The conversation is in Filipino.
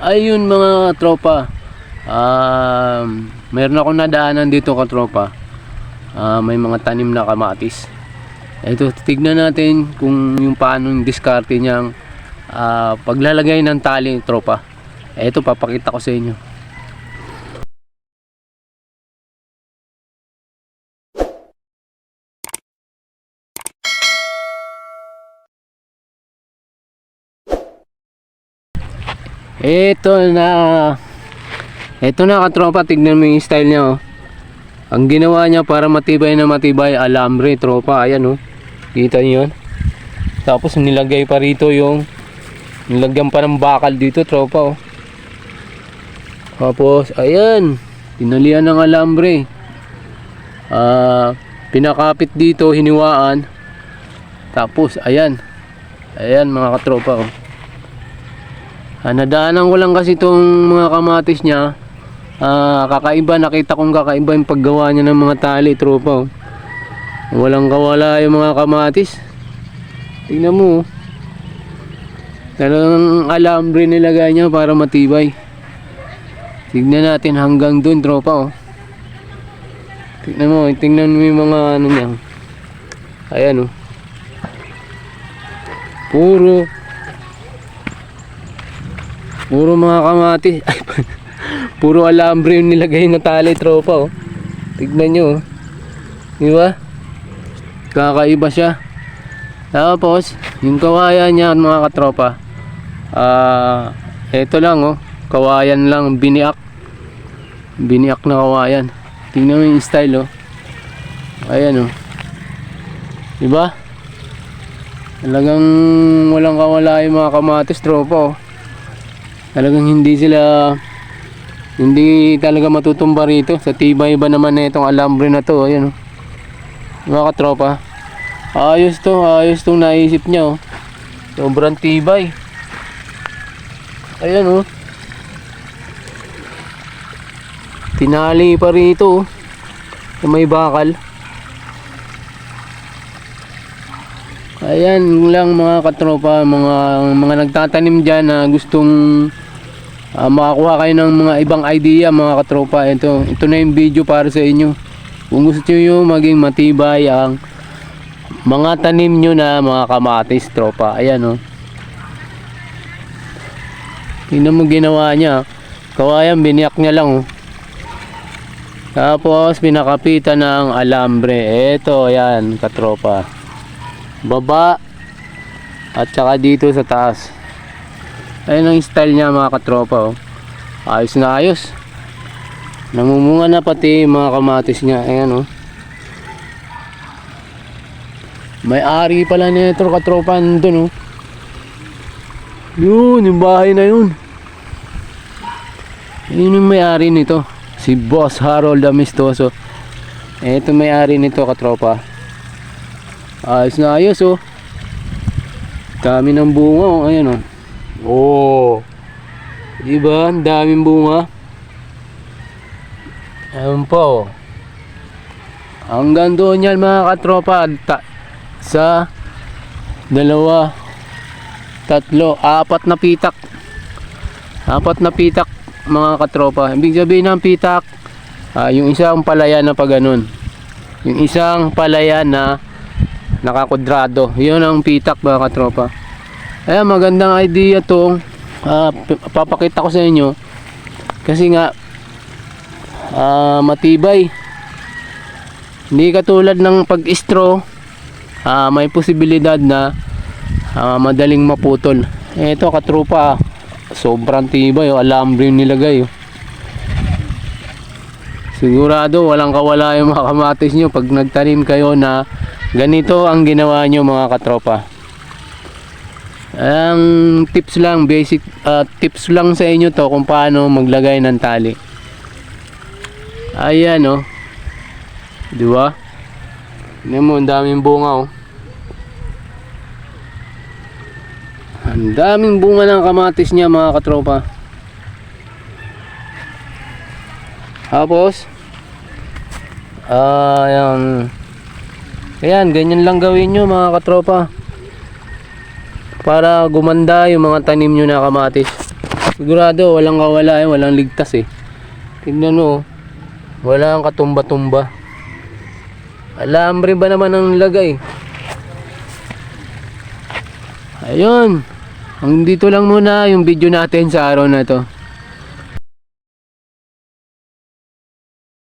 Ayun mga tropa. Um, meron ako nadaanan dito ka tropa. Ah, may mga tanim na kamatis. Ito, tignan natin kung yung paano yung diskarte niyang ah, paglalagay ng tali tropa. Ito, papakita ko sa inyo. Ito na. Ito na katropa, tignan mo yung style niya oh. Ang ginawa niya para matibay na matibay, alambre tropa, ayan oh. Kita niyo yun? Tapos nilagay pa rito yung nilagyan pa ng bakal dito tropa oh. Tapos ayan, tinalian ng alambre. Ah, pinakapit dito, hiniwaan. Tapos ayan. Ayan mga katropa oh. Ah, nadaanan ko lang kasi itong mga kamatis niya. Ah, kakaiba, nakita kong kakaiba yung paggawa niya ng mga tali, tropa. oh. Walang kawala yung mga kamatis. Tingnan mo. oh. Talagang alambre nilagay niya para matibay. Tignan natin hanggang dun, tropa. Oh. Tingnan mo, tingnan mo yung mga ano niya. Ayan oh. Puro Puro mga kamatis. Ay, puro alambre yung nilagay na tali, tropa, oh. Tignan nyo, oh. Di ba? Kakaiba siya. Tapos, yung kawayan niya, mga katropa. Ah, eto lang, oh. Kawayan lang, biniak. Biniak na kawayan. Tingnan mo yung style, oh. Ayan, oh. Di ba? Talagang walang kawala yung mga kamatis, tropa, oh talagang hindi sila hindi talaga matutumba rito sa tibay ba naman na itong alambre na to ayan oh. mga katropa ayos to ayos tong naisip niya oh. sobrang tibay ayan oh tinali pa rito oh. may bakal Ayan lang mga katropa, mga mga nagtatanim diyan na gustong ah, makakuha kayo ng mga ibang idea mga katropa. Ito, ito na yung video para sa inyo. Kung gusto niyo maging matibay ang mga tanim nyo na mga kamatis tropa. Ayan oh. Tingnan mo ginawa niya. Kawayan biniyak niya lang oh. Tapos pinakapitan ng alambre. Ito, ayan katropa baba. At saka dito sa taas. Ayun ang style niya mga katropa oh. ayos na ayos. Namumunga na pati mga kamatis niya. Ayan oh. May ari pala nito katropa nandun oh. Yun yung bahay na yun. Yun yung may ari nito. Si Boss Harold Amistoso. Ito may ari nito katropa Ayos na ayos oh. Dami ng bunga oh. Ayan oh. Oh. Diba? Ang daming bunga. Ayan po oh. Hanggang doon yan mga katropa. Ta sa dalawa, tatlo, apat na pitak. Apat na pitak mga katropa. Ibig sabihin ng pitak, ah, yung isang palayan na pa ganun. Yung isang palayan na nakakudrado yun ang pitak mga katropa. Ayan magandang idea tong p- papakita ko sa inyo. Kasi nga ah, matibay. Hindi katulad ng pag straw ah, may posibilidad na ah, madaling maputol. Eto katropa sobrang tibay oh, alambre yung nilagay oh. sigurado walang kawala yung mga kamatis nyo. Pag nagtanim kayo na ganito ang ginawa nyo mga katropa. Ang tips lang basic ah, tips lang sa inyo to kung paano maglagay ng tali. Ayan oh. Di ba? Tingnan mo ang daming bunga oh. Ang daming bunga ng kamatis niya mga katropa. Tapos ah ayan Ayan, ganyan lang gawin nyo mga katropa. Para gumanda yung mga tanim nyo na kamatis. Sigurado, walang kawala eh, walang ligtas eh. Tingnan mo, oh. wala ang katumba-tumba. Alambre ba naman ang lagay? Ayun. Ang dito lang muna yung video natin sa araw na to.